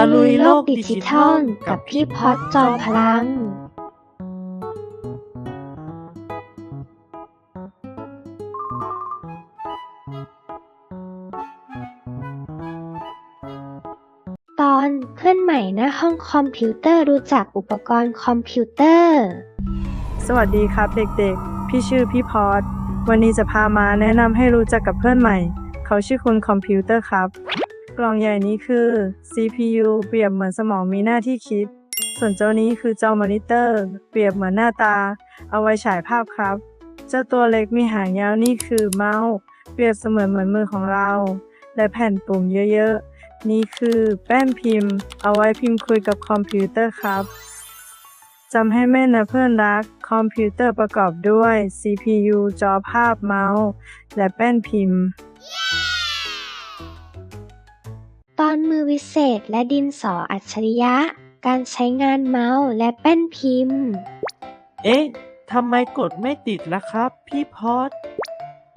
ตะลุยโลกดิจิทัล กับพี่พอดจอมพลัง ตอนเพื่อนใหม่หน้าห้องคอมพิวเตอร์รู้จักอุปกรณ์คอมพิวเตอร์ สวัสดีครับเด็กๆ พี่ชื่อพี่พอดวันนี้จะพามาแนะนำให้รู้จักกับเพื่อนใหม่ เขาชื่อคุณคอมพิวเตอร์ครับ กล่องใหญ่นี้คือ CPU เปรียบเหมือนสมองมีหน้าที่คิด ส่วนเจ้านี้คือจอมอนิเตอร์ เปรียบเหมือนหน้าตา เอาไว้ฉายภาพครับ เจ้าตัวเล็กมีหางยาวนี่คือเมาส์ เปรียบเสมือนเหมือนมือของเรา และแผ่นปุ่มเยอะๆ นี่คือแป้นพิมพ์ เอาไว้พิมพ์คุยกับคอมพิวเตอร์ครับจำให้แม่นนะเพื่อนรัก คอมพิวเตอร์ประกอบด้วย CPU จอภาพเมาส์ และแป้นพิมพ์ ตอนมือวิเศษและดินสออัจฉริยะ การใช้งานเมาส์และแป้นพิมพ์ เอ๊ะ ทำไมกดไม่ติดล่ะครับ พี่พอด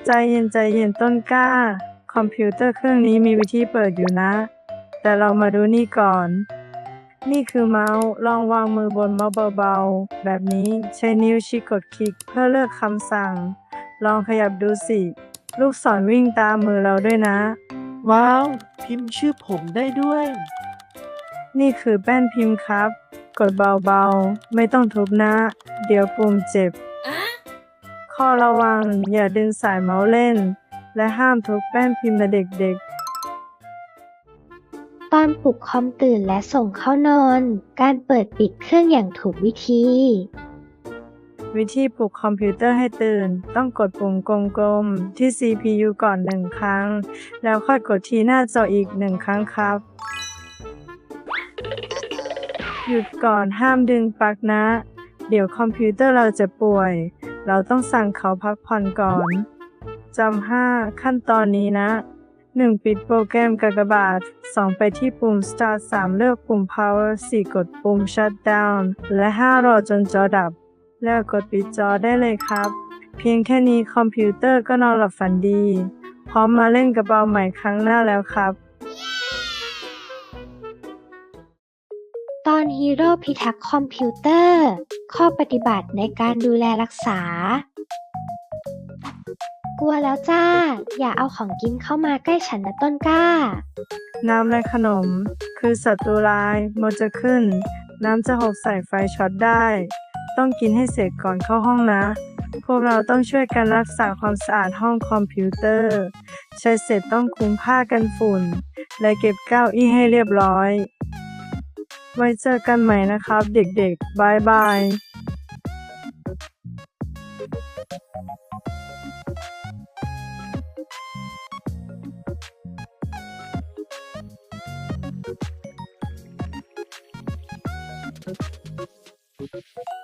ใจเย็นใจเย็นต้นกล้า คอมพิวเตอร์เครื่องนี้มีวิธีเปิดอยู่นะ แต่เรามาดูนี่ก่อน นี่คือเมาส์ ลองวางมือบนเมาส์เบาๆ แบบนี้ใช้นิ้วชี้กดคลิกเพื่อเลือกคำสั่ง ลองขยับดูสิ ลูกศรวิ่งตามมือเราด้วยนะ ว้าว พิมพ์ชื่อผมได้ด้วย นี่คือแป้นพิมพ์ครับ กดเบาๆ ไม่ต้องทุบนะ เดี๋ยวปุ่มเจ็บ ข้อระวังอย่าดึงสายเมาส์เล่น และห้ามทุบแป้นพิมพ์นะเด็กตอนปลุกคอมตื่นและส่งเข้านอน การเปิดปิดเครื่องอย่างถูกวิธีๆ วิธีปลุกคอมพิวเตอร์ให้ตื่น ต้องกดปุ่มกลมๆ ที่ CPU ก่อนหนึ่งครั้ง แล้วค่อยกดที่หน้าจออีกหนึ่งครั้งครับ หยุดก่อนห้ามดึงปลั๊กนะ เดี๋ยวคอมพิวเตอร์เราจะป่วย เราต้องสั่งเขาพักผ่อนก่อนจำห้าขั้นตอนนี้นะ 1. ปิดโปรแกรมกากบาท 2. ไปที่ปุ่ม Start 3. เลือกปุ่ม Power 4. กดปุ่ม Shutdown และ 5. รอจนจอดับ แล้วกดปิดจอได้เลยครับ เพียงแค่นี้คอมพิวเตอร์ก็นอนหลับฝันดี พร้อมมาเล่นกระเป๋าใหม่ครั้งหน้าแล้วครับ ตอนฮีโร่พิทักษ์คอมพิวเตอร์ ข้อปฏิบัติในการดูแลรักษา กลัวแล้วจ้า อย่าเอาของกินเข้ามาใกล้ฉันนะต้นกล้า น้ำและขนม คือศัตรูร้ายมดจะขึ้น น้ำจะหกใส่ไฟช็อตได้ ต้องกินให้เสร็จก่อนเข้าห้องนะ พวกเราต้องช่วยกันรักษาความสะอาดห้องคอมพิวเตอร์ ใช้เสร็จต้องคลุมผ้ากันฝุ่น และเก็บเก้าอี้ให้เรียบร้อย ไว้เจอกันใหม่นะครับเด็กๆบายบาย Thank